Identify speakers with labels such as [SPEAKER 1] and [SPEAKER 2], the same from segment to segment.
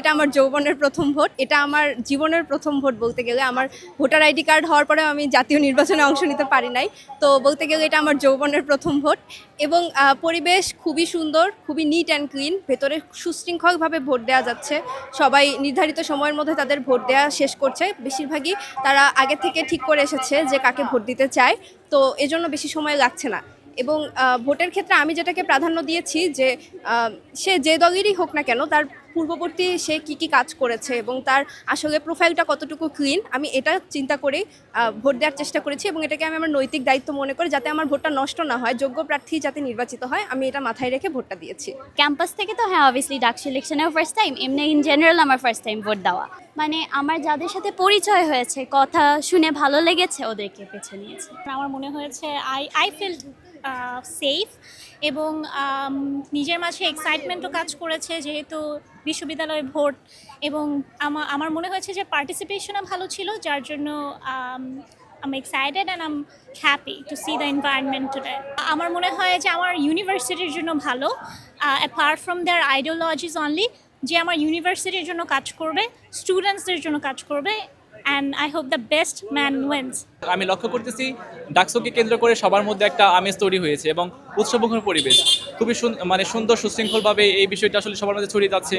[SPEAKER 1] এটা আমার যৌবনের প্রথম ভোট। এটা আমার জীবনের প্রথম ভোট বলতে গেলে। আমার ভোটার আইডি কার্ড হওয়ার পরেও আমি জাতীয় নির্বাচনে অংশ নিতে পারি নাই। তো বলতে গেলে এটা আমার যৌবনের প্রথম ভোট এবং পরিবেশ খুবই সুন্দর, খুবই নিট অ্যান্ড ক্লিন ভেতরে সুশৃঙ্খলভাবে ভোট দেওয়া যাচ্ছে। সবাই নির্ধারিত সময়ের মধ্যে তাদের ভোট দেওয়া শেষ করছে। বেশিরভাগই তারা আগে থেকে ঠিক করে এসেছে যে কাকে ভোট দিতে চায়। তো এজন্য বেশি সময় লাগছে না। এবং ভোটের ক্ষেত্রে আমি যেটাকে প্রাধান্য দিয়েছি যে সে যে দলেরই হোক না কেন, তার পূর্ববর্তী সে কি কি কাজ করেছে এবং তার আসলে প্রোফাইলটা কতটুকু ক্লিন আমি এটা চিন্তা করে ভোট দেওয়ার চেষ্টা করেছি এবং এটাকে আমি আমার নৈতিক দায়িত্ব মনে করি যাতে আমার ভোটটা নষ্ট না হয় যোগ্য প্রার্থী যাতে নির্বাচিত হয় আমি এটা মাথায় রেখে ভোটটা দিয়েছি।
[SPEAKER 2] ক্যাম্পাস থেকে তো হ্যাঁ অবভিয়াসলি ডাকসু ইলেকশনেও ফার্স্ট টাইম এমনি ইন জেনারেল আমার ফার্স্ট টাইম ভোট দেওয়া। মানে আমার যাদের সাথে পরিচয় হয়েছে কথা শুনে ভালো লেগেছে ওদেরকে বেছে নিয়েছে।
[SPEAKER 3] আমার মনে হয়েছে আই আই ফিল সেফ এবং নিজের মাঝে এক্সাইটমেন্টও কাজ করেছে যেহেতু বিশ্ববিদ্যালয়ে ভোট এবং আমা- আমার মনে হয়েছে যে পার্টিসিপেশনও ভালো ছিল, যার জন্য, I'm excited and I'm happy to see the environment today আমার মনে হয় যে আমার ইউনিভার্সিটির জন্য ভালো apart from their ideologies only যে আমার ইউনিভার্সিটির জন্য কাজ করবে স্টুডেন্টসদের জন্য কাজ করবে and I hope the best man
[SPEAKER 4] আমি লক্ষ্য করতেছি ডাকসুকে কেন্দ্র করে সবার মধ্যে একটা আমেজ তৈরি হয়েছে এবং উৎসবমুখর পরিবেশ। খুবই মানে সুন্দর, সুশৃঙ্খলভাবে এই বিষয়টা আসলে সবার মধ্যে ছড়িয়ে যাচ্ছে।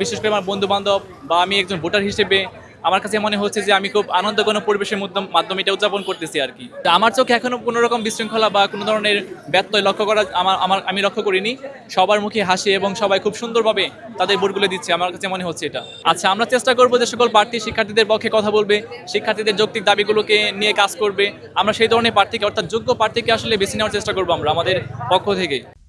[SPEAKER 4] বিশেষ করে আমার বন্ধু বান্ধব বা আমি একজন ভোটার হিসেবে আমার কাছে মনে হচ্ছে যে আমি খুব আনন্দঘন পরিবেশের মধ্যম- এটা উদযাপন করতেছি আর কি। আমার চোখে এখনও কোনো রকম বিশৃঙ্খলা বা কোনো ধরনের ব্যত্যয় লক্ষ্য করা আমার আমার আমি লক্ষ্য করিনি। সবার মুখে হাসি এবং সবাই খুব সুন্দরভাবে তাদের ভোটগুলো দিচ্ছে, আমার কাছে মনে হচ্ছে এটা। আচ্ছা আমরা চেষ্টা করব যে সকল প্রার্থী শিক্ষার্থীদের পক্ষে কথা বলবে, শিক্ষার্থীদের যৌক্তিক দাবিগুলোকে নিয়ে কাজ করবে। আমরা সেই ধরনের প্রার্থীকে, অর্থাৎ যোগ্য প্রার্থীকে আসলে বেছে নেওয়ার চেষ্টা করব আমরা আমাদের পক্ষ থেকে।